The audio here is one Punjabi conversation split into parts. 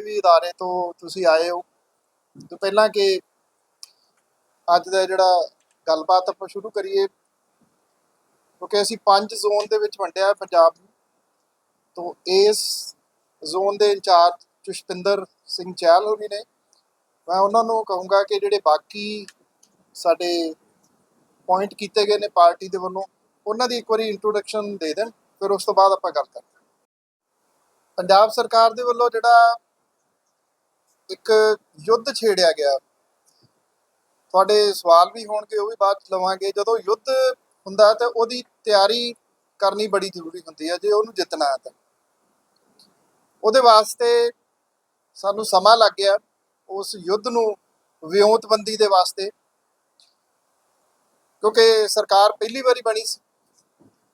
ਕਿਸੇ ਵੀ ادارے ਤੋਂ ਤੁਸੀਂ ਆਏ ਹੋ ਤੋਂ ਪਹਿਲਾਂ ਕਿ ਅੱਜ ਦਾ ਜਿਹੜਾ ਗੱਲਬਾਤ ਆਪਾਂ ਸ਼ੁਰੂ ਕਰੀਏ ਕਿਉਂਕਿ ਅਸੀਂ ਪੰਜ ਜ਼ੋਨ ਦੇ ਵਿੱਚ ਵੰਡਿਆ ਹੈ ਪੰਜਾਬ ਨੂੰ ਤੋਂ ਇਸ ਜ਼ੋਨ ਦੇ ਇੰਚਾਰਜ ਚੁਸ਼ਪਿੰਦਰ ਸਿੰਘ ਚਹਿਲ ਹੋਣੀ ਨੇ ਮੈਂ ਉਹਨਾਂ ਨੂੰ ਕਹੂੰਗਾ ਕਿ ਜਿਹੜੇ ਬਾਕੀ ਸਾਡੇ ਪੁਆਇੰਟ ਕੀਤੇ ਗਏ ਨੇ ਪਾਰਟੀ ਦੇ ਵੱਲੋਂ ਉਹਨਾਂ ਦੀ ਇੱਕ ਵਾਰੀ ਇੰਟਰੋਡਕਸ਼ਨ ਦੇ ਦੇਣ ਫਿਰ ਉਸ ਤੋਂ ਬਾਅਦ ਆਪਾਂ ਗੱਲ ਕਰਾਂਗੇ ਪੰਜਾਬ ਸਰਕਾਰ ਦੇ ਵੱਲੋਂ ਜਿਹੜਾ ਇੱਕ ਯੁੱਧ ਛੇੜਿਆ ਗਿਆ। ਤੁਹਾਡੇ ਸਵਾਲ ਵੀ ਹੋਣਗੇ, ਉਹ ਵੀ ਬਾਅਦ ਚ ਲਵਾਂਗੇ। ਜਦੋਂ ਯੁੱਧ ਹੁੰਦਾ ਤਾਂ ਉਹਦੀ ਤਿਆਰੀ ਕਰਨੀ ਬੜੀ ਜ਼ਰੂਰੀ ਹੁੰਦੀ ਹੈ, ਜੇ ਉਹਨੂੰ ਜਿੱਤਣਾ ਹੈ ਤਾਂ। ਉਹਦੇ ਵਾਸਤੇ ਸਾਨੂੰ ਸਮਾਂ ਲੱਗ ਗਿਆ, ਉਸ ਯੁੱਧ ਨੂੰ ਵਿਉਂਤਬੰਦੀ ਦੇ ਵਾਸਤੇ। ਕਿਉਂਕਿ ਸਰਕਾਰ ਪਹਿਲੀ ਵਾਰੀ ਬਣੀ ਸੀ।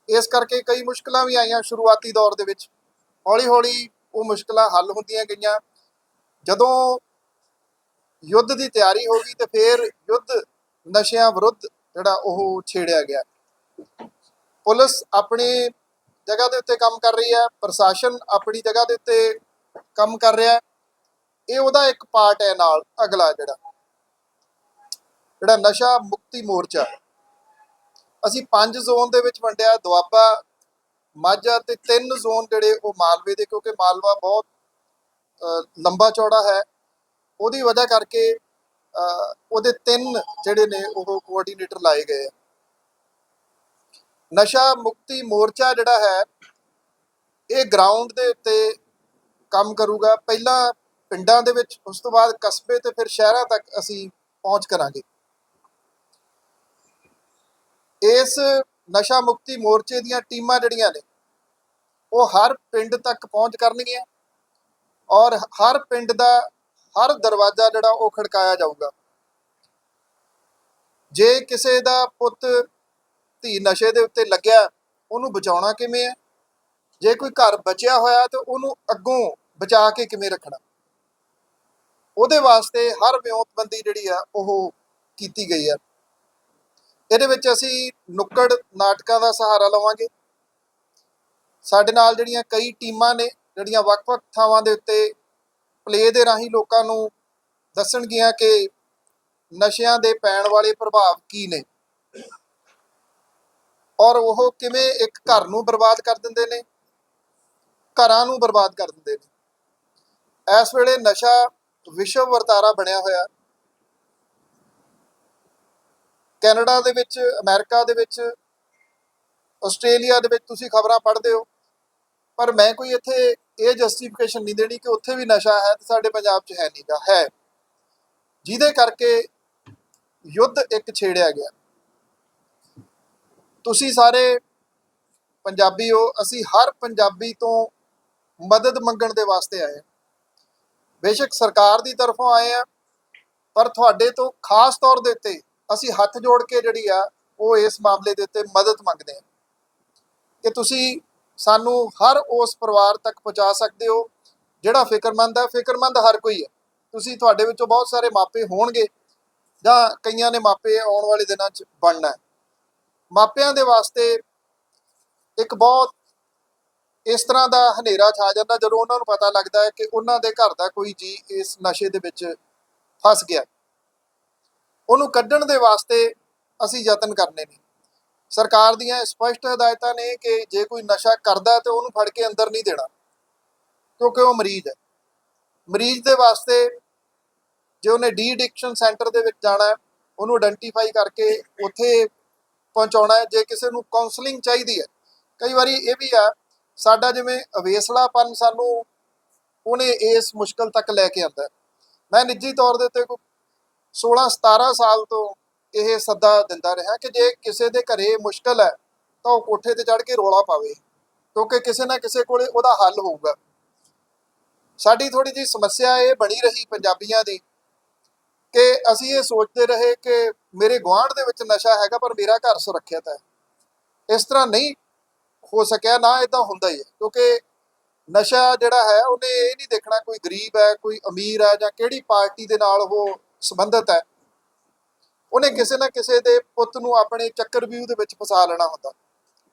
ਇਸ ਕਰਕੇ ਕਈ ਮੁਸ਼ਕਲਾਂ ਵੀ ਆਈਆਂ ਸ਼ੁਰੂਆਤੀ ਦੌਰ ਦੇ ਵਿੱਚ। ਹੌਲੀ ਹੌਲੀ ਉਹ ਮੁਸ਼ਕਲਾਂ ਹੱਲ ਹੁੰਦੀਆਂ ਗਈਆਂ। ਜਦੋਂ ਯੁੱਧ ਦੀ ਤਿਆਰੀ ਹੋ ਗਈ ਤੇ ਫਿਰ ਯੁੱਧ ਨਸ਼ਿਆਂ ਵਿਰੁੱਧ ਜਿਹੜਾ ਉਹ ਛੇੜਿਆ ਗਿਆ। ਪੁਲਿਸ ਆਪਣੀ ਜਗ੍ਹਾ ਦੇ ਉੱਤੇ ਕੰਮ ਕਰ ਰਹੀ ਹੈ, ਪ੍ਰਸ਼ਾਸਨ ਆਪਣੀ ਜਗ੍ਹਾ ਦੇ ਉੱਤੇ ਕੰਮ ਕਰ ਰਿਹਾ ਹੈ। ਇਹ ਉਹਦਾ ਇੱਕ ਪਾਰਟ ਹੈ ਨਾਲ, ਅਗਲਾ ਜਿਹੜਾ ਜਿਹੜਾ ਨਸ਼ਾ ਮੁਕਤੀ ਮੋਰਚਾ। ਅਸੀਂ ਪੰਜ ਜ਼ੋਨ ਦੇ ਵਿੱਚ ਵੰਡਿਆ, ਦੁਆਬਾ, ਮਾਝਾ ਤੇ ਤਿੰਨ ਜ਼ੋਨ ਜਿਹੜੇ ਉਹ ਮਾਲਵੇ ਦੇ, ਕਿਉਂਕਿ ਮਾਲਵਾ ਬਹੁਤ ਲੰਬਾ ਚੌੜਾ ਹੈ। ਉਹਦੀ ਵਜ੍ਹਾ ਕਰਕੇ ਅ, ਉਹਦੇ ਤਿੰਨ ਜਿਹੜੇ ਨੇ ਉਹ ਕੋਆਰਡੀਨੇਟਰ ਲਾਏ ਗਏ ਆ। ਨਸ਼ਾ ਮੁਕਤੀ ਮੋਰਚਾ ਜਿਹੜਾ ਹੈ ਇਹ ਗਰਾਊਂਡ ਦੇ ਉੱਤੇ ਕੰਮ ਕਰੂਗਾ। ਪਹਿਲਾਂ ਪਿੰਡਾਂ ਦੇ ਵਿੱਚ ਉਸ ਤੋਂ ਬਾਅਦ ਕਸਬੇ ਤੇ ਫਿਰ ਸ਼ਹਿਰਾਂ ਤੱਕ ਅਸੀਂ ਪਹੁੰਚ ਕਰਾਂਗੇ। ਇਸ ਨਸ਼ਾ ਮੁਕਤੀ ਮੋਰਚੇ ਦੀਆਂ ਟੀਮਾਂ ਜਿਹੜੀਆਂ ਨੇ ਉਹ ਹਰ ਪਿੰਡ ਤੱਕ ਪਹੁੰਚ ਕਰਨਗੀਆਂ। ਔਰ ਹਰ ਪਿੰਡ ਦਾ, ਹਰ ਦਰਵਾਜ਼ਾ ਜਿਹੜਾ ਉਹ ਖੜਕਾਇਆ ਜਾਊਗਾ। ਜੇ ਕਿਸੇ ਦਾ ਪੁੱਤ ਧੀ ਨਸ਼ੇ ਦੇ ਉੱਤੇ ਲੱਗਿਆ, ਉਹਨੂੰ ਬਚਾਉਣਾ ਕਿਵੇਂ ਹੈ? ਜੇ ਕੋਈ ਘਰ ਬਚਿਆ ਹੋਇਆ ਤੇ ਉਹਨੂੰ ਅੱਗੋਂ ਬਚਾ ਕੇ ਕਿਵੇਂ ਰੱਖਣਾ? ਉਹਦੇ ਵਾਸਤੇ ਹਰ ਵਿਉਂਤਬੰਦੀ ਜਿਹੜੀ ਆ, ਉਹ ਕੀਤੀ ਗਈ ਆ। ਇਹਦੇ ਵਿੱਚ ਅਸੀਂ ਨੁੱਕੜ ਨਾਟਕਾਂ ਦਾ ਸਹਾਰਾ ਲਵਾਂਗੇ। ਸਾਡੇ ਨਾਲ ਜਿਹੜੀਆਂ ਕਈ ਟੀਮਾਂ ਨੇ ਜਿਹੜੀਆਂ ਵੱਖ-ਵੱਖ ਥਾਵਾਂ ਦੇ ਉੱਤੇ ਪਲੇ ਦੇ ਰਾਹੀਂ ਲੋਕਾਂ ਨੂੰ ਦੱਸਣਗੀਆਂ ਕਿ ਨਸ਼ਿਆਂ ਦੇ ਪੈਣ ਵਾਲੇ ਪ੍ਰਭਾਵ ਕੀ ਨੇ। ਔਰ ਉਹ ਕਿਵੇਂ ਇੱਕ ਘਰ ਨੂੰ ਬਰਬਾਦ ਕਰ ਦਿੰਦੇ ਨੇ, ਘਰਾਂ ਨੂੰ ਬਰਬਾਦ ਕਰ ਦਿੰਦੇ ਨੇ। ਇਸ ਵੇਲੇ ਨਸ਼ਾ ਵਿਸ਼ਵ ਵਰਤਾਰਾ ਬਣਿਆ ਹੋਇਆ। ਕੈਨੇਡਾ ਦੇ ਵਿੱਚ, ਅਮਰੀਕਾ ਦੇ ਵਿੱਚ, ਆਸਟ੍ਰੇਲੀਆ ਦੇ ਵਿੱਚ ਤੁਸੀਂ ਖਬਰਾਂ ਪੜ੍ਹਦੇ ਹੋ। ਪਰ ਮੈਂ ਕੋਈ ਇੱਥੇ ਇਹ ਜਸਟੀਫਿਕੇਸ਼ਨ ਨਹੀਂ ਦੇਣੀ ਕਿ ਉੱਥੇ ਵੀ ਨਸ਼ਾ ਹੈ ਤੇ ਸਾਡੇ ਪੰਜਾਬ 'ਚ ਹੈ ਨਹੀਂਗਾ ਹੈ। ਜਿਹਦੇ ਕਰਕੇ ਯੁੱਧ ਇੱਕ ਛੇੜਿਆ ਗਿਆ। ਤੁਸੀਂ ਸਾਰੇ ਪੰਜਾਬੀ ਹੋ, ਅਸੀਂ ਹਰ ਪੰਜਾਬੀ ਤੋਂ ਮਦਦ ਮੰਗਣ ਦੇ ਵਾਸਤੇ ਆਏ ਹਾਂ। ਬੇਸ਼ੱਕ ਸਰਕਾਰ ਦੀ ਤਰਫੋਂ ਆਏ ਆ ਪਰ ਤੁਹਾਡੇ ਤੋਂ ਖਾਸ ਤੌਰ ਦੇ ਉੱਤੇ ਅਸੀਂ ਹੱਥ ਜੋੜ ਕੇ ਜਿਹੜੀ ਆ, ਉਹ ਇਸ ਮਾਮਲੇ ਦੇ ਉੱਤੇ ਮਦਦ ਮੰਗਦੇ ਹਾਂ। ਕਿ ਤੁਸੀਂ ਸਾਨੂੰ ਹਰ ਉਸ ਪਰਿਵਾਰ ਤੱਕ ਪਹੁੰਚਾ ਸਕਦੇ ਹੋ, ਜਿਹੜਾ ਫਿਕਰਮੰਦ ਹੈ, ਫਿਕਰਮੰਦ ਹਰ ਕੋਈ ਹੈ। ਤੁਸੀਂ ਤੁਹਾਡੇ ਵਿੱਚੋਂ ਬਹੁਤ ਸਾਰੇ ਮਾਪੇ ਹੋਣਗੇ, ਜਾਂ ਕਈਆਂ ਨੇ ਮਾਪੇ ਆਉਣ ਵਾਲੇ ਦਿਨਾਂ 'ਚ ਬਣਨਾ ਹੈ। ਮਾਪਿਆਂ ਦੇ ਵਾਸਤੇ ਇੱਕ ਬਹੁਤ ਇਸ ਤਰ੍ਹਾਂ ਦਾ ਹਨੇਰਾ ਛਾ ਜਾਂਦਾ, ਜਦੋਂ ਉਹਨਾਂ ਨੂੰ ਪਤਾ ਲੱਗਦਾ ਹੈ ਕਿ ਉਹਨਾਂ ਦੇ ਘਰ ਦਾ ਕੋਈ ਜੀ ਇਸ ਨਸ਼ੇ ਦੇ ਵਿੱਚ ਫਸ ਗਿਆ ਉਹਨੂੰ ਕੱਢਣ ਦੇ ਵਾਸਤੇ ਅਸੀਂ ਯਤਨ ਕਰਨੇ ਨੇ। ਸਰਕਾਰ ਦੀਆਂ ਸਪਸ਼ਟ ਹਦਾਇਤਾਂ ਨੇ ਕਿ ਜੇ ਕੋਈ ਨਸ਼ਾ ਕਰਦਾ ਹੈ ਤੇ ਉਹਨੂੰ ਫੜ ਕੇ ਅੰਦਰ ਨਹੀਂ ਦੇਣਾ, ਕਿਉਂਕਿ ਉਹ ਮਰੀਜ਼ ਹੈ। ਮਰੀਜ਼ ਦੇ ਵਾਸਤੇ ਜੇ ਉਹਨੇ ਡੀ ਐਡਿਕਸ਼ਨ ਸੈਂਟਰ ਦੇ ਵਿੱਚ ਜਾਣਾ ਉਹਨੂੰ ਆਇਡੈਂਟੀਫਾਈ ਕਰਕੇ ਉੱਥੇ ਪਹੁੰਚਾਉਣਾ ਹੈ, ਜੇ ਕਿਸੇ ਨੂੰ ਕਾਉਂਸਲਿੰਗ ਚਾਹੀਦੀ ਹੈ। ਕਈ ਵਾਰੀ ਇਹ ਵੀ ਆ, ਸਾਡਾ ਜਿਵੇਂ ਅਵੇਸਲਾਪਨ ਸਾਨੂੰ ਉਹਨੇ ਇਸ ਮੁਸ਼ਕਲ ਤੱਕ ਲੈ ਕੇ ਆਂਦਾ ਮੈਂ ਨਿੱਜੀ ਤੌਰ ਦੇ ਉੱਤੇ ਕੋਈ 16 17 ਸਾਲ ਤੋਂ ਇਹ ਸੱਦਾ ਦਿੰਦਾ ਰਿਹਾ ਕਿ ਜੇ ਕਿਸੇ ਦੇ ਘਰੇ ਮੁਸ਼ਕਲ ਹੈ, ਤਾਂ ਉਹ ਕੋਠੇ ਤੇ ਚੜ੍ਹ ਕੇ ਰੋਲਾ ਪਾਵੇ, ਕਿਉਂਕਿ ਕਿਸੇ ਨਾ ਕਿਸੇ ਕੋਲੇ ਉਹਦਾ ਹੱਲ ਹੋਊਗਾ। ਸਾਡੀ ਥੋੜੀ ਜੀ ਸਮੱਸਿਆ ਇਹ ਬਣੀ ਰਹੀ ਪੰਜਾਬੀਆਂ ਦੀ ਕਿ ਅਸੀਂ ਇਹ ਸੋਚਦੇ ਰਹੇ ਕਿ ਮੇਰੇ ਗੁਆਂਢ ਦੇ ਵਿੱਚ ਨਸ਼ਾ ਹੈਗਾ, ਪਰ ਮੇਰਾ ਘਰ ਸੁਰੱਖਿਅਤ ਹੈ। ਇਸ ਤਰ੍ਹਾਂ ਨਹੀਂ ਹੋ ਸਕਿਆ, ਨਾ ਇਦਾਂ ਹੁੰਦਾ ਹੀ ਹੈ, ਕਿਉਂਕਿ ਨਸ਼ਾ ਜਿਹੜਾ ਹੈ, ਉਹਨੇ ਇਹ ਨਹੀਂ ਦੇਖਣਾ ਕੋਈ ਗਰੀਬ ਹੈ, ਕੋਈ ਅਮੀਰ ਹੈ ਜਾਂ ਕਿਹੜੀ ਪਾਰਟੀ ਦੇ ਨਾਲ ਉਹ ਸੰਬੰਧਿਤ ਹੈ। ਉਹਨੇ ਕਿਸੇ ਨਾ ਕਿਸੇ ਦੇ ਪੁੱਤ ਨੂੰ ਆਪਣੇ ਚੱਕਰਵਿਊਹ ਦੇ ਵਿੱਚ ਫਸਾ ਲੈਣਾ ਹੁੰਦਾ।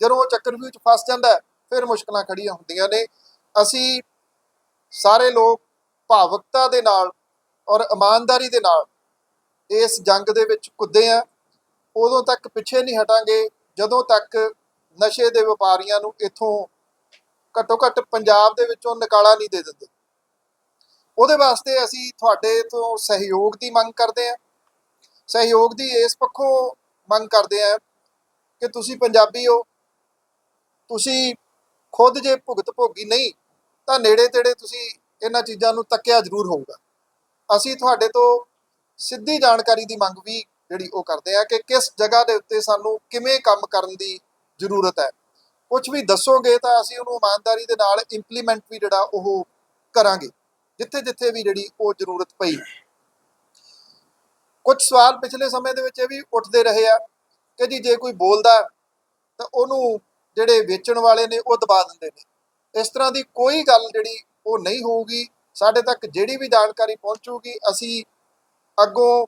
ਜਦੋਂ ਉਹ ਚੱਕਰਵਿਊਹ 'ਚ ਫਸ ਜਾਂਦਾ ਫਿਰ ਮੁਸ਼ਕਲਾਂ ਖੜੀਆਂ ਹੁੰਦੀਆਂ ਨੇ। ਅਸੀਂ ਸਾਰੇ ਲੋਕ ਭਾਵਕਤਾ ਦੇ ਨਾਲ ਔਰ ਇਮਾਨਦਾਰੀ ਦੇ ਨਾਲ ਇਸ ਜੰਗ ਦੇ ਵਿੱਚ ਕੁੱਦੇ ਆ ਉਦੋਂ ਤੱਕ ਪਿੱਛੇ ਨਹੀਂ ਹਟਾਂਗੇ। ਜਦੋਂ ਤੱਕ ਨਸ਼ੇ ਦੇ ਵਪਾਰੀਆਂ ਨੂੰ ਇੱਥੋਂ ਘੱਟੋ ਘੱਟ ਪੰਜਾਬ ਦੇ ਵਿੱਚੋਂ ਨਿਕਾਲਾ ਨਹੀਂ ਦੇ ਦਿੰਦੇ। ਉਹਦੇ ਵਾਸਤੇ ਅਸੀਂ ਤੁਹਾਡੇ ਤੋਂ ਸਹਿਯੋਗ ਦੀ ਮੰਗ ਕਰਦੇ ਹਾਂ। ਸਹਿਯੋਗ ਦੀ ਇਸ ਪੱਖੋਂ ਮੰਗ ਕਰਦੇ ਹਾਂ ਕਿ ਤੁਸੀਂ ਪੰਜਾਬੀ ਹੋ, ਤੁਸੀਂ ਖੁਦ ਜੇ ਭੁਗਤ ਭੋਗੀ ਨਹੀਂ, ਤਾਂ ਨੇੜੇ ਤੇੜੇ ਤੁਸੀਂ ਇਹਨਾਂ ਚੀਜ਼ਾਂ ਨੂੰ ਤੱਕਿਆ ਜ਼ਰੂਰ ਹੋਊਗਾ। ਅਸੀਂ ਤੁਹਾਡੇ ਤੋਂ ਸਿੱਧੀ ਜਾਣਕਾਰੀ ਦੀ ਮੰਗ ਵੀ ਜਿਹੜੀ ਉਹ ਕਰਦੇ ਆ ਕਿ ਕਿਸ ਜਗ੍ਹਾ ਦੇ ਉੱਤੇ ਸਾਨੂੰ ਕਿਵੇਂ ਕੰਮ ਕਰਨ ਦੀ ਜ਼ਰੂਰਤ ਹੈ। ਕੁਝ ਵੀ ਦੱਸੋਗੇ ਤਾਂ ਅਸੀਂ ਉਹਨੂੰ ਇਮਾਨਦਾਰੀ ਦੇ ਨਾਲ ਇੰਪਲੀਮੈਂਟ ਵੀ ਜਿਹੜਾ ਉਹ ਕਰਾਂਗੇ ਜਿੱਥੇ ਜਿੱਥੇ ਵੀ ਜਿਹੜੀ ਉਹ ਜ਼ਰੂਰਤ ਪਈ। ਕੁਝ ਸਵਾਲ ਪਿਛਲੇ ਸਮੇਂ ਦੇ ਵਿੱਚ ਇਹ ਵੀ ਉੱਠਦੇ ਰਹੇ ਆ ਕਿ ਜੀ ਜੇ ਕੋਈ ਬੋਲਦਾ ਤਾਂ ਉਹਨੂੰ ਜਿਹੜੇ ਵੇਚਣ ਵਾਲੇ ਨੇ ਉਹ ਦਬਾ ਦਿੰਦੇ ਨੇ। ਇਸ ਤਰ੍ਹਾਂ ਦੀ ਕੋਈ ਗੱਲ ਜਿਹੜੀ ਉਹ ਨਹੀਂ ਹੋਊਗੀ। ਸਾਡੇ ਤੱਕ ਜਿਹੜੀ ਵੀ ਜਾਣਕਾਰੀ ਪਹੁੰਚੂਗੀ, ਅਸੀਂ ਅੱਗੋਂ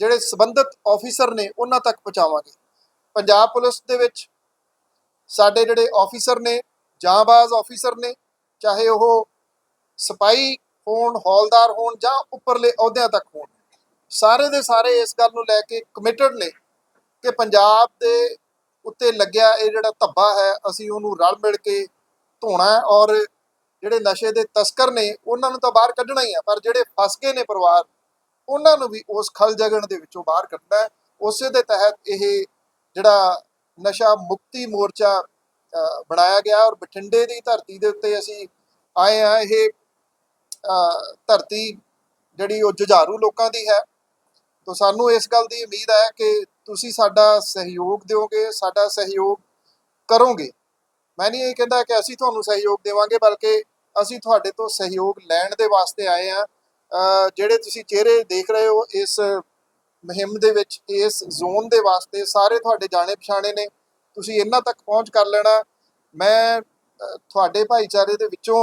ਜਿਹੜੇ ਸਬੰਧਤ ਆਫੀਸਰ ਨੇ ਉਹਨਾਂ ਤੱਕ ਪਹੁੰਚਾਵਾਂਗੇ। ਪੰਜਾਬ ਪੁਲਿਸ ਦੇ ਵਿੱਚ ਸਾਡੇ ਜਿਹੜੇ ਆਫੀਸਰ ਨੇ, ਜਾਂਬਾਜ਼ ਆਫੀਸਰ ਨੇ, ਚਾਹੇ ਉਹ ਸਪਾਈ ਹੋਣ, ਹੌਲਦਾਰ ਹੋਣ ਜਾਂ ਉੱਪਰਲੇ ਅਹੁਦਿਆਂ ਤੱਕ ਹੋਣ ਸਾਰੇ ਦੇ ਸਾਰੇ ਇਸ ਗੱਲ ਨੂੰ ਲੈ ਕੇ ਕਮਿਟਡ ਨੇ ਕਿ ਪੰਜਾਬ ਦੇ ਉੱਤੇ ਲੱਗਿਆ ਇਹ ਜਿਹੜਾ ਧੱਬਾ ਹੈ ਅਸੀਂ ਉਹਨੂੰ ਰਲ ਮਿਲ ਕੇ ਧੋਣਾ ਔਰ ਜਿਹੜੇ ਨਸ਼ੇ ਦੇ ਤਸਕਰ ਨੇ ਉਹਨਾਂ ਨੂੰ ਤਾਂ ਬਾਹਰ ਕੱਢਣਾ ਹੀ ਆ ਪਰ ਜਿਹੜੇ ਫਸ ਗਏ ਨੇ ਪਰਿਵਾਰ ਉਹਨਾਂ ਨੂੰ ਵੀ ਉਸ ਖਲ ਜਗਣ ਦੇ ਵਿੱਚੋਂ ਬਾਹਰ ਕੱਢਣਾ ਹੈ। ਉਸੇ ਦੇ ਤਹਿਤ ਇਹ ਜਿਹੜਾ ਨਸ਼ਾ ਮੁਕਤੀ ਮੋਰਚਾ ਅ, ਬਣਾਇਆ ਗਿਆ ਔਰ ਬਠਿੰਡੇ ਦੀ ਧਰਤੀ ਦੇ ਉੱਤੇ ਅਸੀਂ ਆਏ ਆ ਇਹ ਅ, ਧਰਤੀ ਜਿਹੜੀ ਉਹ ਜੁਝਾਰੂ ਲੋਕਾਂ ਦੀ ਹੈ। ਤੋਂ ਸਾਨੂੰ ਇਸ ਗੱਲ ਦੀ ਉਮੀਦ ਹੈ ਕਿ ਤੁਸੀਂ ਸਾਡਾ ਸਹਿਯੋਗ ਦਿਓਗੇ, ਸਾਡਾ ਸਹਿਯੋਗ ਕਰੋਗੇ। ਮੈਂ ਨਹੀਂ ਇਹ ਕਹਿੰਦਾ ਕਿ ਅਸੀਂ ਤੁਹਾਨੂੰ ਸਹਿਯੋਗ ਦੇਵਾਂਗੇ, ਬਲਕਿ ਅਸੀਂ ਤੁਹਾਡੇ ਤੋਂ ਸਹਿਯੋਗ ਲੈਣ ਦੇ ਵਾਸਤੇ ਆਏ ਆ ਜਿਹੜੇ ਤੁਸੀਂ ਚਿਹਰੇ ਦੇਖ ਰਹੇ ਹੋ, ਇਸ ਮੁਹਿੰਮ ਦੇ ਵਿੱਚ, ਇਸ ਜ਼ੋਨ ਦੇ ਵਾਸਤੇ ਸਾਰੇ ਤੁਹਾਡੇ ਜਾਣੇ ਪਛਾਣੇ ਨੇ। ਤੁਸੀਂ ਇਹਨਾਂ ਤੱਕ ਪਹੁੰਚ ਕਰ ਲੈਣਾ। ਮੈਂ ਤੁਹਾਡੇ ਭਾਈਚਾਰੇ ਦੇ ਵਿੱਚੋਂ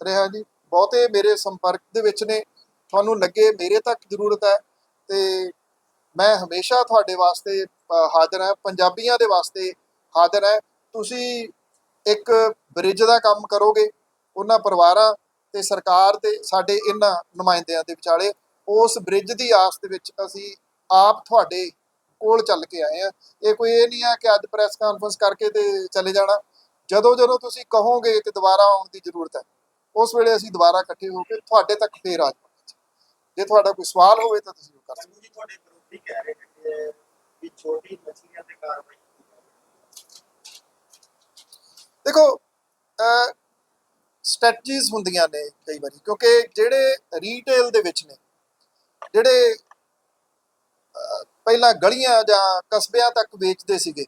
ਰਿਹਾ ਜੀ। ਬਹੁਤੇ ਮੇਰੇ ਸੰਪਰਕ ਦੇ ਵਿੱਚ ਨੇ। ਤੁਹਾਨੂੰ ਲੱਗੇ ਮੇਰੇ ਤੱਕ ਜ਼ਰੂਰਤ ਹੈ। ਤੇ ਮੈਂ ਹਮੇਸ਼ਾ ਤੁਹਾਡੇ ਵਾਸਤੇ ਹਾਜ਼ਰ ਹਾਂ, ਪੰਜਾਬੀਆਂ ਦੇ ਵਾਸਤੇ ਹਾਜ਼ਰ ਹਾਂ। ਤੁਸੀਂ ਇੱਕ ਬ੍ਰਿਜ ਦਾ ਕੰਮ ਕਰੋਗੇ, ਉਹਨਾਂ ਪਰਿਵਾਰਾਂ ਤੇ ਸਰਕਾਰ ਤੇ ਸਾਡੇ ਇਹਨਾਂ ਨੁਮਾਇੰਦਿਆਂ ਦੇ ਵਿਚਾਲੇ, ਉਸ ਬ੍ਰਿਜ ਦੀ ਆਸ ਦੇ ਵਿੱਚ ਅਸੀਂ ਆਪ ਤੁਹਾਡੇ ਕੋਲ ਚੱਲ ਕੇ ਆਏ ਆ ਇਹ ਕੋਈ ਇਹ ਨਹੀਂ ਆ ਕਿ ਅੱਜ ਪ੍ਰੈਸ ਕਾਨਫਰੰਸ ਕਰਕੇ ਤੇ ਚਲੇ ਜਾਣਾ। ਜਦੋਂ ਜਦੋਂ ਤੁਸੀਂ ਕਹੋਗੇ ਕਿ ਦੁਬਾਰਾ ਆਉਣ ਦੀ ਜ਼ਰੂਰਤ ਹੈ, ਉਸ ਵੇਲੇ ਅਸੀਂ ਦੁਬਾਰਾ ਇਕੱਠੇ ਹੋ ਕੇ ਤੁਹਾਡੇ ਤੱਕ ਫੇਰ ਆ ਜੇ ਤੁਹਾਡਾ ਕੋਈ ਸਵਾਲ ਹੋਵੇ ਤਾਂ ਤੁਸੀਂ ਉਹ ਕਰ ਸਕਦੇ ਸੰਧੂ ਜੀ ਤੁਹਾਡੇ ਵਿਰੋਧੀ ਕਹਿ ਰਹੇ ਨੇ ਕਿ ਛੋਟੀ ਮਛਲੀਆਂ ਤੇ ਕਾਰਵਾਈ। ਦੇਖੋ ਸਟ੍ਰੈਟਜੀਜ਼ ਹੁੰਦੀਆਂ ਨੇ ਕਈ ਵਾਰੀ ਕਿਉਂਕਿ ਜਿਹੜੇ ਰੀਟੇਲ ਦੇ ਵਿੱਚ ਨੇ ਜਿਹੜੇ ਪਹਿਲਾਂ ਗਲੀਆਂ ਜਾਂ ਕਸਬਿਆਂ ਤੱਕ ਵੇਚਦੇ ਸੀਗੇ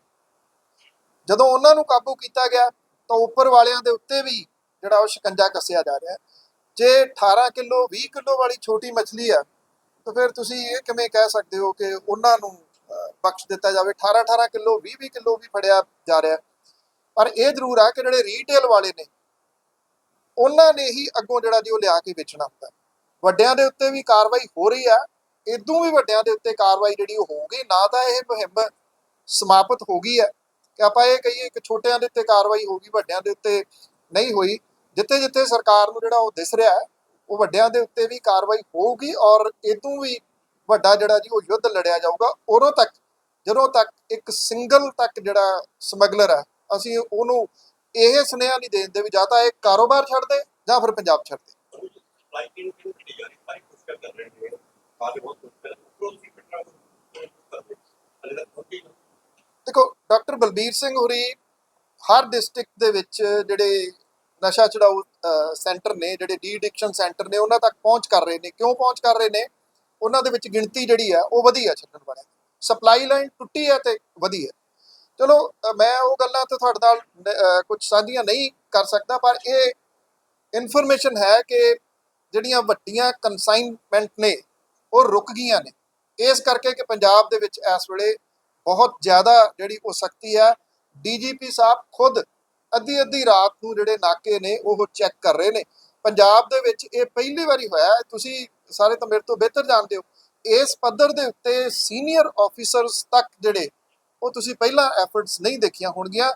ਜਦੋਂ ਉਹਨਾਂ ਨੂੰ ਕਾਬੂ ਕੀਤਾ ਗਿਆ ਤਾਂ ਉੱਪਰ ਵਾਲਿਆਂ ਦੇ ਉੱਤੇ ਵੀ ਜਿਹੜਾ ਉਹ ਸ਼ਿਕੰਜਾ ਕੱਸਿਆ ਜਾ ਰਿਹਾ ਹੈ। ਜੇ 18 ਕਿਲੋ 20 ਕਿਲੋ ਵਾਲੀ ਛੋਟੀ ਮੱਛਲੀ ਆ, ਤਾਂ ਫਿਰ ਤੁਸੀਂ ਇਹ ਕਿਵੇਂ ਕਹਿ ਸਕਦੇ ਹੋ ਕਿ ਉਹਨਾਂ ਨੂੰ ਬਖਸ਼ ਦਿੱਤਾ ਜਾਵੇ? 18 18 ਕਿਲੋ 20 20 ਕਿਲੋ ਵੀ ਫੜਿਆ ਜਾ ਰਿਹਾ। ਪਰ ਇਹ ਜ਼ਰੂਰ ਆ ਕਿ ਜਿਹੜੇ ਰੀਟੇਲ ਵਾਲੇ ਨੇ, ਉਹਨਾਂ ਨੇ ਹੀ ਅੱਗੋਂ ਜਿਹੜਾ ਜੀ ਉਹ ਲਿਆ ਕੇ ਵੇਚਣਾ ਹੁੰਦਾ। ਵੱਡਿਆਂ ਦੇ ਉੱਤੇ ਵੀ ਕਾਰਵਾਈ ਹੋ ਰਹੀ ਆ, ਇਦੋਂ ਵੀ ਵੱਡਿਆਂ ਦੇ ਉੱਤੇ ਕਾਰਵਾਈ ਜਿਹੜੀ ਉਹ ਹੋਊਗੀ, ਨਾ ਤਾਂ ਇਹ ਮੁਹਿੰਮ ਸਮਾਪਤ ਹੋ ਗਈ ਹੈ ਕਿ ਆਪਾਂ ਇਹ ਕਹੀਏ ਕਿ ਛੋਟਿਆਂ ਦੇ ਉੱਤੇ ਕਾਰਵਾਈ ਹੋਊਗੀ ਵੱਡਿਆਂ ਦੇ ਉੱਤੇ ਨਹੀਂ ਹੋਈ। ਜਿੱਥੇ ਜਿੱਥੇ ਸਰਕਾਰ ਨੂੰ ਜਿਹੜਾ ਉਹ ਦਿਸ ਰਿਹਾ ਹੈ, ਉਹ ਵੱਡਿਆਂ ਦੇ ਉੱਤੇ ਵੀ ਕਾਰਵਾਈ ਹੋਊਗੀ ਔਰ ਇਦੋਂ ਵੀ ਵੱਡਾ ਜਿਹੜਾ ਜੀ ਉਹ ਯੁੱਧ ਲੜਿਆ ਜਾਊਗਾ। ਉਦੋਂ ਤੱਕ, ਜਦੋਂ ਤੱਕ ਇੱਕ ਸਿੰਗਲ ਤੱਕ ਜਿਹੜਾ ਸਮਗਲਰ ਹੈ, ਅਸੀਂ ਉਹਨੂੰ ਇਹ ਸੁਨੇਹਾ ਨਹੀਂ ਦੇਣ ਦੇ ਵੀ ਜਾਂ ਤਾਂ ਇਹ ਕਾਰੋਬਾਰ ਛੱਡ ਦੇ ਜਾਂ ਫਿਰ ਪੰਜਾਬ ਛੱਡ ਦੇ। ਦੇਖੋ, ਡਾਕਟਰ ਬਲਬੀਰ ਸਿੰਘ ਹੋਰੀ ਹਰ ਡਿਸਟ੍ਰਿਕਟ ਦੇ ਵਿੱਚ ਜਿਹੜੇ ਨਸ਼ਾ ਛਡਾਊ ਸੈਂਟਰ ਨੇ ਜਿਹੜੇ ਡੀ ਐਡਿਕਸ਼ਨ ਸੈਂਟਰ ਨੇ ਉਹਨਾਂ ਤੱਕ ਪਹੁੰਚ ਕਰ ਰਹੇ ਨੇ। ਕਿਉਂ ਪਹੁੰਚ ਕਰ ਰਹੇ ਨੇ? ਉਹਨਾਂ ਦੇ ਵਿੱਚ ਗਿਣਤੀ ਜਿਹੜੀ ਆ ਉਹ ਵਧੀ ਆ ਛੱਡਣ ਵਾਲਿਆਂ ਦੀ ਸਪਲਾਈ ਲਾਈਨ ਟੁੱਟੀ ਹੈ ਤੇ ਵਧੀ ਹੈ ਚਲੋ ਮੈਂ ਉਹ ਗੱਲਾਂ ਤੇ ਤੁਹਾਡੇ ਨਾਲ ਅਹ, ਕੁਝ ਸਾਂਝੀਆਂ ਨਹੀਂ ਕਰ ਸਕਦਾ ਪਰ ਇਹ ਇਨਫੋਰਮੇਸ਼ਨ ਹੈ ਕਿ ਜਿਹੜੀਆਂ ਵੱਡੀਆਂ ਕਨਸਾਈਨਮੈਂਟ ਨੇ ਉਹ ਰੁਕ ਗਈਆਂ ਨੇ। ਇਸ ਕਰਕੇ ਕਿ ਪੰਜਾਬ ਦੇ ਵਿੱਚ ਇਸ ਵੇਲੇ ਬਹੁਤ ਜ਼ਿਆਦਾ ਜਿਹੜੀ ਉਹ ਸਖਤੀ ਹੈ ਡੀਜੀਪੀ ਸਾਹਿਬ ਖੁਦ ਅੱਧੀ ਅੱਧੀ ਰਾਤ ਨੂੰ ਜਿਹੜੇ ਨਾਕੇ ਨੇ, ਉਹ ਚੈੱਕ ਕਰ ਰਹੇ ਨੇ। ਪੰਜਾਬ ਦੇ ਵਿੱਚ ਇਹ ਪਹਿਲੀ ਵਾਰੀ ਹੋਇਆ ਤੁਸੀਂ ਸਾਰੇ ਤਾਂ ਮੇਰੇ ਤੋਂ ਬਿਹਤਰ ਜਾਣਦੇ ਹੋ। ਇਸ ਪੱਧਰ ਦੇ ਉੱਤੇ ਸੀਨੀਅਰ ਆਫੀਸਰਸ ਤੱਕ ਜਿਹੜੇ, ਉਹ ਤੁਸੀਂ ਪਹਿਲਾਂ ਐਫਰਟਸ ਨਹੀਂ ਦੇਖੀਆਂ ਹੋਣਗੀਆਂ।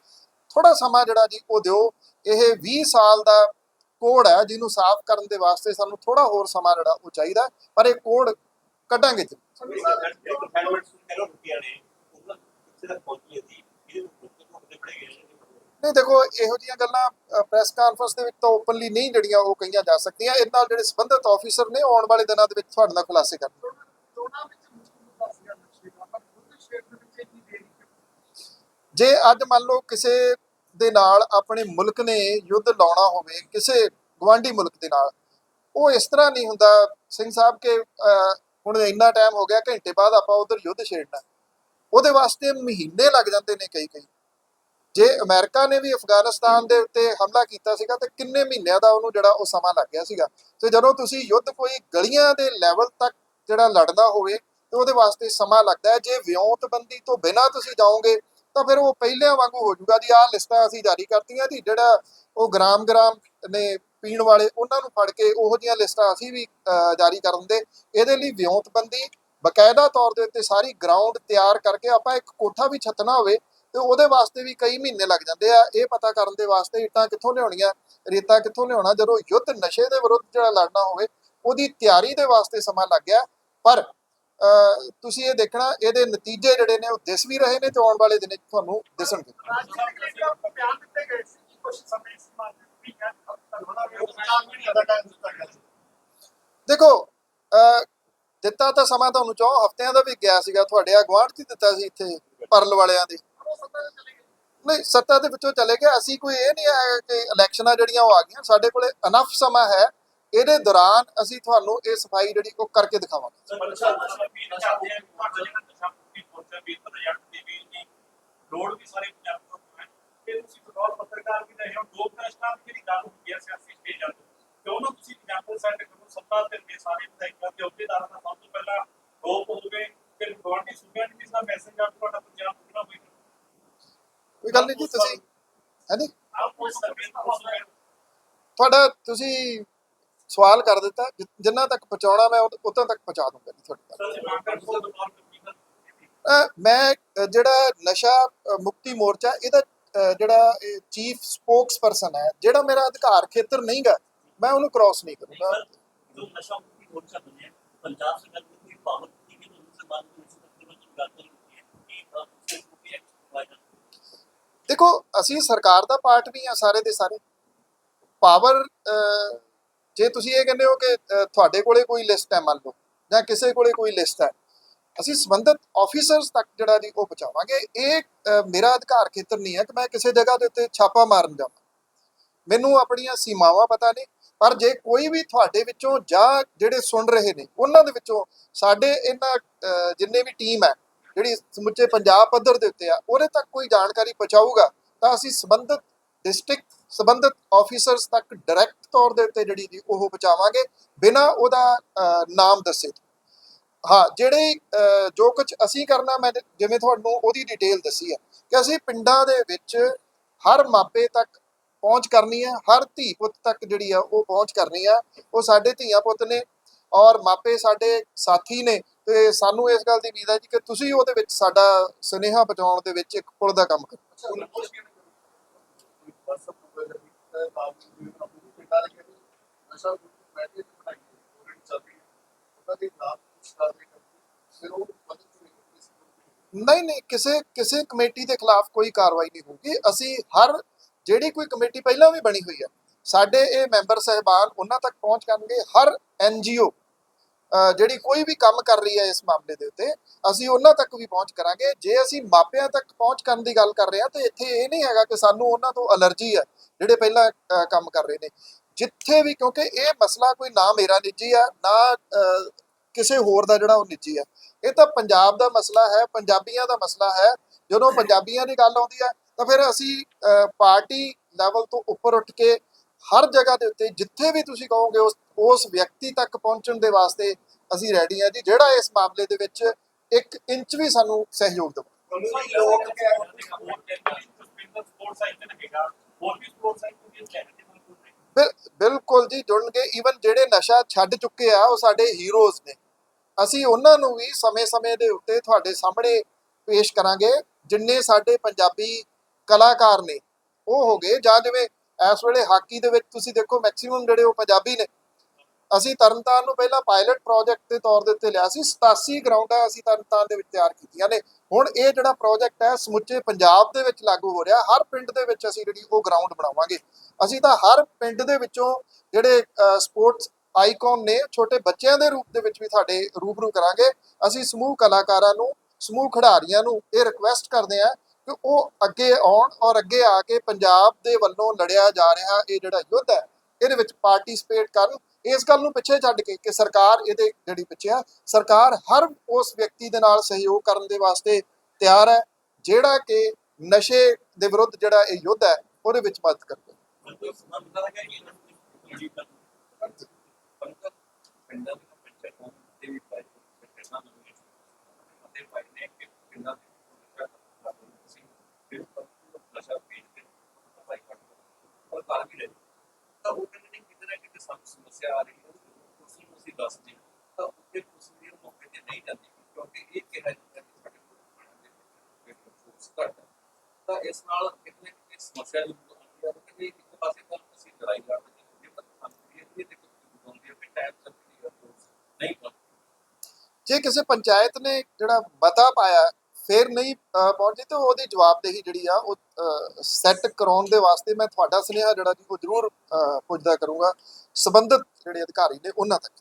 ਥੋੜਾ ਸਮਾਂ ਜਿਹੜਾ ਜੀ, ਉਹ ਦਿਓ। ਇਹ 20 ਸਾਲ ਦਾ ਕੋਡ ਹੈ, ਜਿਹਨੂੰ ਸਾਫ਼ ਕਰਨ ਦੇ ਵਾਸਤੇ ਸਾਨੂੰ ਥੋੜਾ ਹੋਰ ਸਮਾਂ ਜਿਹੜਾ, ਉਹ ਚਾਹੀਦਾ ਪਰ ਇਹ ਕੋਡ ਕੱਢਾਂਗੇ ਜੀ। ਇੱਕ ਹੈਲਮਟ ਸੁਣ ਨੇ ਉਹਨਾਂ ਕਿਸੇ ਦਾ ਪਹੁੰਚੀ ਸੀ ਇਹਦੇ ਤੋਂ ਬੜੇ ਗਏ ਨਹੀਂ ਦੇਖੋ ਇਹੋ ਜਿਹੀਆਂ ਗੱਲਾਂ ਪ੍ਰੈਸ ਕਾਨਫਰੰਸ ਦੇ ਵਿੱਚ ਤਾਂ ਓਪਨਲੀ ਨਹੀਂ ਜਿਹੜੀਆਂ ਉਹ ਕਹੀਆਂ ਜਾ ਸਕਦੀਆਂ। ਇਹ ਨਾਲ ਜਿਹੜੇ ਸੰਬੰਧਿਤ ਆਫੀਸਰ ਨੇ ਆਉਣ ਵਾਲੇ ਦਿਨਾਂ ਦੇ ਵਿੱਚ ਤੁਹਾਡੇ ਨਾਲ ਖੁਲਾਸੇ ਕਰਨਗੇ ਜੇ ਅੱਜ ਮੰਨ ਲਓ ਕਿਸੇ ਦੇ ਨਾਲ ਆਪਣੇ ਮੁਲਕ ਨੇ ਯੁੱਧ ਲਾਉਣਾ ਹੋਵੇ ਕਿਸੇ ਗਵਾਂਢੀ ਮੁਲਕ ਦੇ ਨਾਲ ਉਹ ਇਸ ਤਰ੍ਹਾਂ ਨਹੀਂ ਹੁੰਦਾ। ਸਿੰਘ ਸਾਹਿਬ ਕੇ ਅਹ, ਹੁਣ ਇੰਨਾ ਟਾਈਮ ਹੋ ਗਿਆ ਘੰਟੇ ਬਾਅਦ ਆਪਾਂ ਉਧਰ ਯੁੱਧ ਛੇੜਨਾ। ਉਹਦੇ ਵਾਸਤੇ ਮਹੀਨੇ ਲੱਗ ਜਾਂਦੇ ਨੇ ਕਈ ਕਈ ਜੇ ਅਮਰੀਕਾ ਨੇ ਵੀ ਅਫਗਾਨਿਸਤਾਨ ਦੇ ਉੱਤੇ ਹਮਲਾ ਕੀਤਾ ਸੀਗਾ ਤੇ ਕਿੰਨੇ ਮਹੀਨਿਆਂ ਦਾ ਉਹਨੂੰ ਜਿਹੜਾ ਉਹ ਸਮਾਂ ਲੱਗ ਗਿਆ ਸੀਗਾ? ਤੇ ਜਦੋਂ ਤੁਸੀਂ ਯੁੱਧ ਕੋਈ ਗਲੀਆਂ ਦੇ ਲੈਵਲ ਤੱਕ ਜਿਹੜਾ ਲੜਦਾ ਹੋਵੇ ਤੇ ਉਹਦੇ ਵਾਸਤੇ ਸਮਾਂ ਲੱਗਦਾ ਹੈ। ਜੇ ਵਿਉਂਤਬੰਦੀ ਤੋਂ ਬਿਨਾਂ ਤੁਸੀਂ ਜਾਓਗੇ ਤਾਂ ਫਿਰ ਉਹ ਪਹਿਲਿਆਂ ਵਾਂਗੂ ਹੋ ਜਾਊਗਾ। ਜੀ ਆਹ ਲਿਸਟਾਂ ਅਸੀਂ ਜਾਰੀ ਕਰਤੀਆਂ ਜੀ ਜਿਹੜਾ ਉਹ ਗ੍ਰਾਮ ਗ੍ਰਾਮ ਨੇ ਪੀਣ ਵਾਲੇ ਉਹਨਾਂ ਨੂੰ ਫੜ ਕੇ ਉਹੋ ਜਿਹੀਆਂ ਲਿਸਟਾਂ ਅਸੀਂ ਵੀ ਅਹ, ਜਾਰੀ ਕਰਨ ਦੇ ਇਹਦੇ ਲਈ ਵਿਉਂਤਬੰਦੀ ਬਕਾਇਦਾ ਤੌਰ ਦੇ ਉੱਤੇ ਸਾਰੀ ਗਰਾਊਂਡ ਤਿਆਰ ਕਰਕੇ ਆਪਾਂ ਇੱਕ ਕੋਠਾ ਵੀ ਛੱਤਣਾ ਹੋਵੇ ਤੇ ਉਹਦੇ ਵਾਸਤੇ ਵੀ ਕਈ ਮਹੀਨੇ ਲੱਗ ਜਾਂਦੇ ਆ। ਇਹ ਪਤਾ ਕਰਨ ਦੇ ਵਾਸਤੇ ਇੱਟਾਂ ਕਿੱਥੋਂ ਲਿਆਉਣੀਆਂ ਰੇਤਾ ਕਿੱਥੋਂ ਲਿਆਉਣਾ ਜਦੋਂ ਯੁੱਧ ਨਸ਼ੇ ਦੇ ਵਿਰੁੱਧ ਜਿਹੜਾ ਲੜਨਾ ਹੋਵੇ ਉਹਦੀ ਤਿਆਰੀ ਦੇ ਵਾਸਤੇ ਸਮਾਂ ਲੱਗ ਗਿਆ। ਪਰ ਅਹ, ਤੁਸੀਂ ਇਹ ਦੇਖਣਾ ਇਹਦੇ ਨਤੀਜੇ ਜਿਹੜੇ ਨੇ ਉਹ ਦਿਸ ਵੀ ਰਹੇ ਨੇ ਤੇ ਆਉਣ ਵਾਲੇ ਦਿਨ 'ਚ ਤੁਹਾਨੂੰ ਦਿਸਣਗੇ। ਦੇਖੋ ਅਹ, ਦਿੱਤਾ ਤਾਂ ਸਮਾਂ ਤੁਹਾਨੂੰ ਚੌ ਹਫ਼ਤਿਆਂ ਦਾ ਵੀ ਗਿਆ ਸੀਗਾ ਤੁਹਾਡੇ ਆ ਗੁਆਂਢ ਦਿੱਤਾ ਸੀ ਇੱਥੇ ਪਰਲ ਵਾਲਿਆਂ ਦੇ। ਉਹ ਸੱਤਾ ਦੇ ਚਲੇ ਗਏ ਨਹੀਂ, ਸੱਤਾ ਦੇ ਵਿੱਚੋਂ ਚਲੇ ਗਏ। ਅਸੀਂ ਕੋਈ ਇਹ ਨਹੀਂ ਹੈ ਕਿ ਇਲੈਕਸ਼ਨਾਂ ਜਿਹੜੀਆਂ ਉਹ ਆ ਗਈਆਂ, ਸਾਡੇ ਕੋਲੇ ਅਨਫ ਸਮਾਂ ਹੈ। ਇਹਦੇ ਦੌਰਾਨ ਅਸੀਂ ਤੁਹਾਨੂੰ ਇਹ ਸਫ਼ਾਈ ਜਿਹੜੀ ਉਹ ਕਰਕੇ ਦਿਖਾਵਾਂਗੇ। ਬੱਚਾ ਵੀਰ ਚਾਹਦੇ ਆ ਤੁਹਾਡੇ ਜਿਹੜਾ ਨਸ਼ਾ ਮੁਕਤੀ ਮੋਰਚਾ ਵੀਰ ਪ੍ਰੋਜੈਕਟ ਦੀ ਵੀਰ ਦੀ ਲੋੜ ਵੀ ਸਾਰੇ ਪੰਜਾਬ ਤੋਂ ਹੈ। ਕਿ ਤੁਸੀਂ ਬਤੌਰ ਪੱਤਰਕਾਰ ਵੀ ਰਹੇ ਹੋ। ਲੋਕ ਨਸ਼ਾ ਦੀ ਜਿਹੜੀ ਗੱਲ ਹੁੰਦੀ ਹੈ, ਸਿਆਸੀ ਸਟੇਜਾਂ ਤੇ ਕਿਉਂ ਨਾ ਤੁਸੀਂ ਐਗਜ਼ਾਮਪਲ ਸੈੱਟ ਕਰੋ। ਸੱਤਾ ਤੇ ਦੇ ਸਾਰੇ ਵਿਧਾਇਕਾਂ ਤੇ ਅਹੁਦੇਦਾਰਾਂ ਦਾ ਸਭ ਤੋਂ ਪਹਿਲਾਂ ਰੋਪ ਹੋਵੇ ਕਿ ਗਵਰਨਮੈਂਟ ਸੁਣਿਆ ਨਹੀਂ ਇਸ ਦਾ ਮੈਸੇਜ ਆ ਤੁਹਾਡਾ ਪੰਜਾਬ ਪੂਰਾ ਹੋਏਗਾ ਕੋਈ ਗੱਲ ਨਹੀਂ ਜੀ, ਤੁਸੀਂ ਹੈਨੀ ਤੁਹਾਡਾ ਤੁਸੀਂ ਸਵਾਲ ਕਰ ਦਿੱਤਾ ਜਿੰਨਾ ਤੱਕ ਪਹੁੰਚਾਉਣਾ ਮੈਂ ਉਦੋਂ ਤੱਕ ਪਹੁੰਚਾ ਦੂੰਗਾ ਜੀ ਤੁਹਾਡੇ ਤੱਕ। ਮੈਂ ਜਿਹੜਾ ਨਸ਼ਾ ਮੁਕਤੀ ਮੋਰਚਾ, ਇਹਦਾ ਜਿਹੜਾ ਚੀਫ ਸਪੋਕਸ ਪਰਸਨ ਹੈ, ਜਿਹੜਾ ਮੇਰਾ ਅਧਿਕਾਰ ਖੇਤਰ ਨਹੀਂਗਾ, ਮੈਂ ਉਹਨੂੰ ਕ੍ਰਾਸ ਨਹੀਂ ਕਰੂੰਗਾ। ਜੋ ਨਸ਼ਾ ਮੁਕਤੀ ਮੋਰਚਾ ਬਣਿਆ, ਪੰਜਾਬ ਸਰਕਾਰ ਦੇਖੋ ਅਸੀਂ ਸਰਕਾਰ ਦਾ ਪਾਰਟ ਵੀ ਆ ਸਾਰੇ ਦੇ ਸਾਰੇ। ਪਾਵਰ ਜੇ ਤੁਸੀਂ ਇਹ ਕਹਿੰਦੇ ਹੋ ਕਿ ਤੁਹਾਡੇ ਕੋਲੇ ਕੋਈ ਲਿਸਟ ਹੈ ਮੰਨ ਲਓ ਜਾਂ ਕਿਸੇ ਕੋਲੇ ਕੋਈ ਲਿਸਟ ਹੈ ਅਸੀਂ ਸੰਬੰਧਿਤ ਆਫੀਸਰਸ ਤੱਕ ਜਿਹੜਾ ਜੀ ਉਹ ਪਹੁੰਚਾਵਾਂਗੇ। ਇਹ ਮੇਰਾ ਅਧਿਕਾਰ ਖੇਤਰ ਨਹੀਂ ਹੈ ਕਿ ਮੈਂ ਕਿਸੇ ਜਗ੍ਹਾ ਦੇ ਉੱਤੇ ਛਾਪਾ ਮਾਰਨ ਜਾਵਾਂ। ਮੈਨੂੰ ਆਪਣੀਆਂ ਸੀਮਾਵਾਂ ਪਤਾ ਨੇ ਪਰ ਜੇ ਕੋਈ ਵੀ ਤੁਹਾਡੇ ਵਿੱਚੋਂ ਜਾਂ ਜਿਹੜੇ ਸੁਣ ਰਹੇ ਨੇ ਉਹਨਾਂ ਦੇ ਵਿੱਚੋਂ ਸਾਡੇ ਇਹਨਾਂ ਅਹ, ਜਿੰਨੇ ਵੀ ਟੀਮ ਹੈ ਜਿਹੜੀ ਸਮੁੱਚੇ ਪੰਜਾਬ ਪੱਧਰ ਦੇ ਉੱਤੇ ਆ, ਉਹਦੇ ਤੱਕ ਕੋਈ ਜਾਣਕਾਰੀ ਪਹੁੰਚਾਊਗਾ, ਤਾਂ ਅਸੀਂ ਸੰਬੰਧਿਤ ਡਿਸਟ੍ਰਿਕਟ ਸੰਬੰਧਿਤ ਆਫੀਸਰਸ ਤੱਕ ਡਾਇਰੈਕਟ ਤੌਰ ਦੇ ਉੱਤੇ ਜਿਹੜੀ ਜੀ ਉਹ ਪਹੁੰਚਾਵਾਂਗੇ, ਬਿਨਾਂ ਉਹਦਾ ਨਾਮ ਦੱਸੇ ਹਾਂ, ਜਿਹੜੇ ਜੋ ਕੁਝ ਅਸੀਂ ਕਰਨਾ, ਮੈਂ ਜਿਵੇਂ ਤੁਹਾਨੂੰ ਉਹਦੀ ਡਿਟੇਲ ਦੱਸੀ ਹੈ ਕਿ ਅਸੀਂ ਪਿੰਡਾਂ ਦੇ ਵਿੱਚ ਹਰ ਮਾਪੇ ਤੱਕ ਪਹੁੰਚ ਕਰਨੀ ਹੈ ਹਰ ਧੀ ਪੁੱਤ ਤੱਕ ਜਿਹੜੀ ਆ ਉਹ ਪਹੁੰਚ ਕਰਨੀ ਆ। ਉਹ ਸਾਡੇ ਧੀਆਂ ਪੁੱਤ ਨੇ ਔਰ ਮਾਪੇ ਸਾਡੇ ਸਾਥੀ ਨੇ ਤੇ ਸਾਨੂੰ ਇਸ ਗੱਲ ਦੀ ਉਮੀਦ ਹੈ ਜੀ ਕਿ ਤੁਸੀਂ ਉਹਦੇ ਵਿੱਚ ਸਾਡਾ ਸੁਨੇਹਾ ਪਹੁੰਚਾਉਣ ਦੇ ਵਿੱਚ ਇੱਕ ਪੁਲ ਦਾ ਕੰਮ ਕਰੋ। ਨਹੀਂ ਨਹੀਂ ਨਹੀਂ ਕਿਸੇ ਕਿਸੇ ਕਮੇਟੀ ਦੇ ਖਿਲਾਫ ਕੋਈ ਕਾਰਵਾਈ ਨਹੀਂ ਹੋਊਗੀ। ਅਸੀਂ ਹਰ ਜਿਹੜੀ ਕੋਈ ਕਮੇਟੀ ਪਹਿਲਾਂ ਵੀ ਬਣੀ ਹੋਈ ਹੈ ਸਾਡੇ ਇਹ ਮੈਂਬਰ ਸਹਿਬਾਨ ਉਹਨਾਂ ਤੱਕ ਪਹੁੰਚ ਕਰਨਗੇ ਹਰ ਐਨਜੀਓ ਜਿਹੜੀ ਕੋਈ ਵੀ ਕੰਮ ਕਰ ਰਹੀ ਹੈ ਇਸ ਮਾਮਲੇ ਦੇ ਉੱਤੇ ਅਸੀਂ ਉਹਨਾਂ ਤੱਕ ਵੀ ਪਹੁੰਚ ਕਰਾਂਗੇ। ਜੇ ਅਸੀਂ ਮਾਪਿਆਂ ਤੱਕ ਪਹੁੰਚ ਕਰਨ ਦੀ ਗੱਲ ਕਰ ਰਹੇ ਹਾਂ ਤੇ ਇੱਥੇ ਇਹ ਨਹੀਂ ਹੈਗਾ ਕਿ ਸਾਨੂੰ ਉਹਨਾਂ ਤੋਂ ਅਲਰਜੀ ਹੈ ਜਿਹੜੇ ਪਹਿਲਾਂ ਕੰਮ ਕਰ ਰਹੇ ਨੇ। ਜਿੱਥੇ ਵੀ ਕਿਉਂਕਿ ਇਹ ਮਸਲਾ ਕੋਈ ਨਾ ਮੇਰਾ ਨਿੱਜੀ ਆ ਨਾ ਕਿਸੇ ਹੋਰ ਦਾ ਜਿਹੜਾ ਉਹ ਨਿੱਜੀ ਆ। ਇਹ ਤਾਂ ਪੰਜਾਬ ਦਾ ਮਸਲਾ ਹੈ ਪੰਜਾਬੀਆਂ ਦਾ ਮਸਲਾ ਹੈ। ਜਦੋਂ ਪੰਜਾਬੀਆਂ ਦੀ ਗੱਲ ਆਉਂਦੀ ਹੈ ਤਾਂ ਫਿਰ ਅਸੀਂ ਅਹ, ਪਾਰਟੀ ਲੈਵਲ ਤੋਂ ਉੱਪਰ ਉੱਠ ਕੇ ਹਰ ਜਗ੍ਹਾ ਦੇ ਉੱਤੇ ਜਿੱਥੇ ਵੀ ਤੁਸੀਂ ਕਹੋਗੇ ਉਸ ਉਸ ਵਿਅਕਤੀ ਤੱਕ ਪਹੁੰਚਣ ਦੇ ਵਾਸਤੇ ਅਸੀਂ ਰੈਡੀ ਹਾਂ ਜੀ ਜਿਹੜਾ ਇਸ ਮਾਮਲੇ ਦੇ ਵਿੱਚ ਇੱਕ ਇੰਚ ਵੀ ਸਾਨੂੰ ਸਹਿਯੋਗ ਦੇਵੇ। ਲੋਕ ਬਿਲਕੁਲ ਜੀ ਜੁੜਨਗੇ ਈਵਨ ਜਿਹੜੇ ਨਸ਼ਾ ਛੱਡ ਚੁੱਕੇ ਆ ਉਹ ਸਾਡੇ ਹੀਰੋਜ਼ ਨੇ। ਅਸੀਂ ਉਹਨਾਂ ਨੂੰ ਵੀ ਸਮੇਂ-ਸਮੇਂ ਦੇ ਉੱਤੇ ਤੁਹਾਡੇ ਸਾਹਮਣੇ ਪੇਸ਼ ਕਰਾਂਗੇ ਜਿੰਨੇ ਸਾਡੇ ਪੰਜਾਬੀ ਕਲਾਕਾਰ ਨੇ। ਉਹ ਹੋ ਗਏ ਜਾਂ ਜਿਵੇਂ ਇਸ ਵੇਲੇ ਹਾਕੀ ਦੇ ਵਿੱਚ ਤੁਸੀਂ ਦੇਖੋ ਮੈਕਸਿਮਮ ਜਿਹੜੇ ਉਹ ਪੰਜਾਬੀ ਨੇ ਅਸੀਂ ਤਰਨਤਾਰਨ ਨੂੰ ਪਹਿਲਾਂ ਪਾਇਲਟ ਪ੍ਰੋਜੈਕਟ ਦੇ ਤੌਰ ਦੇ ਉੱਤੇ ਲਿਆ ਸੀ 87 ਗਰਾਊਂਡਾਂ ਅਸੀਂ ਤਰਨਤਾਰਨ ਦੇ ਵਿੱਚ ਤਿਆਰ ਕੀਤੀਆਂ ਨੇ। ਹੁਣ ਇਹ ਜਿਹੜਾ ਪ੍ਰੋਜੈਕਟ ਹੈ, ਸਮੁੱਚੇ ਪੰਜਾਬ ਦੇ ਵਿੱਚ ਲਾਗੂ ਹੋ ਰਿਹਾ, ਹਰ ਪਿੰਡ ਦੇ ਵਿੱਚ ਅਸੀਂ ਜਿਹੜੀ ਉਹ ਗਰਾਊਂਡ ਬਣਾਵਾਂਗੇ। ਅਸੀਂ ਤਾਂ ਹਰ ਪਿੰਡ ਦੇ ਵਿੱਚੋਂ ਜਿਹੜੇ ਸਪੋਰਟਸ ਆਈਕਨ ਨੇ, ਛੋਟੇ ਬੱਚਿਆਂ ਦੇ ਰੂਪ ਦੇ ਵਿੱਚ ਵੀ ਸਾਡੇ ਰੂਬਰੂ ਕਰਾਂਗੇ। ਅਸੀਂ ਸਮੂਹ ਕਲਾਕਾਰਾਂ ਨੂੰ, ਸਮੂਹ ਖਿਡਾਰੀਆਂ ਨੂੰ ਇਹ ਰਿਕੁਐਸਟ ਕਰਦੇ ਆ ਕਿ ਉਹ ਅੱਗੇ ਆਉਣ ਔਰ ਅੱਗੇ ਆ ਕੇ ਪੰਜਾਬ ਦੇ ਵੱਲੋਂ ਲੜਿਆ ਜਾ ਰਿਹਾ ਇਹ ਜਿਹੜਾ ਯੁੱਧ ਹੈ, ਇਹਦੇ ਵਿੱਚ ਪਾਰਟਿਸਿਪੇਟ ਕਰਨ। ਇਸ ਗੱਲ ਨੂੰ ਪਿੱਛੇ ਛੱਡ ਕੇ ਕਿ ਸਰਕਾਰ ਇਹਦੇ ਜਿਹੜੀ ਪਿੱਛੇ ਆ, ਸਰਕਾਰ ਹਰ ਉਸ ਵਿਅਕਤੀ ਦੇ ਨਾਲ ਸਹਿਯੋਗ ਕਰਨ ਦੇ ਵਾਸਤੇ ਤਿਆਰ ਹੈ, ਜਿਹੜਾ ਕਿ ਨਸ਼ੇ ਦੇ ਵਿਰੁੱਧ ਜਿਹੜਾ ਇਹ ਯੁੱਧ ਹੈ, ਉਹਦੇ ਵਿੱਚ ਮਦਦ ਕਰਦਾ ਕੋਈ ਸਮਾਂ ਪਤਾ ਲੱਗਾ ਕਿ ਇਹਨਾਂ ਨੂੰ ਜਿਹੜੀ ਕਰ ਪੰਕਤ ਪਿੰਡਾਂ ਦੇ ਪੰਚਾਇਤਾਂ ਦੇ ਵੀ ਪਾਈ ਪਿੰਡਾਂ ਦੇ ਵਿੱਚ ਅਤੇ ਪਾਈ ਨੇ ਕਿ ਪਿੰਡਾਂ ਦੇ ਵਿੱਚ ਸੀ ਫਿਰ ਨਸ਼ਾ ਪੀਣ ਕੇ ਪਾਈ ਕਰ ਔਰ ਕਰ ਵੀ ਰਹੇ ਤਾਂ ਉਹ ਕਹਿੰਦੇ ਨੇ ਕਿਤੇ ਨਾ ਕਿਤੇ ਸਾਨੂੰ ਸਮੱਸਿਆ ਆ ਰਹੀ ਹੈ ਤੁਸੀਂ ਅਸੀਂ ਦੱਸਦੇ ਹਾਂ। ਤਾਂ ਉੱਥੇ ਤੁਸੀਂ ਇਹ ਮੌਕੇ ਤੇ ਨਹੀਂ ਜਾਂਦੀ ਕਿਉਂਕਿ ਇਹ ਕਿਹਾ ਜਾਂਦਾ ਕਿ ਸਾਡੇ ਕੋਲ ਫੋਰਸ ਘੱਟ ਹੈ ਤਾਂ ਇਸ ਨਾਲ ਕਿਤੇ ਨਾ ਕਿਤੇ ਸਮੱਸਿਆ ਜੋ ਆਉਂਦੀ ਹੈ ਕਿ ਇੱਕ ਪਾਸੇ ਤਾਂ ਅਸੀਂ ਲੜਾਈ ਲੜਦੇ ਹਾਂ ਜੇ ਪਰ ਸਾਨੂੰ ਇਹ ਵੀ ਦੇਖੋ ਹੁੰਦੀ ਹੈ ਕਿ ਟਾਈਮ ਤੱਕ ਦੀ ਫੋਰਸ ਨਹੀਂ ਪਹੁੰਚਦੀ ਜੇ ਕਿਸੇ ਪੰਚਾਇਤ ਨੇ ਜਿਹੜਾ ਮਤਾ ਪਾਇਆ ਫਿਰ ਨਹੀਂ ਅਹ, ਪਹੁੰਚੀ ਤੇ ਉਹਦੀ ਜਵਾਬਦੇਹੀ ਜਿਹੜੀ ਆ ਉਹ ਸੈੱਟ ਕਰਾਉਣ ਦੇ ਵਾਸਤੇ ਮੈਂ ਤੁਹਾਡਾ ਸੁਨੇਹਾ ਜਿਹੜਾ ਜੀ ਉਹ ਜ਼ਰੂਰ ਅਹ, ਪੁੱਜਦਾ ਕਰੂੰਗਾ। ਸੰਬੰਧਿਤ ਜਿਹੜੇ ਅਧਿਕਾਰੀ ਨੇ ਉਹਨਾਂ ਤੱਕ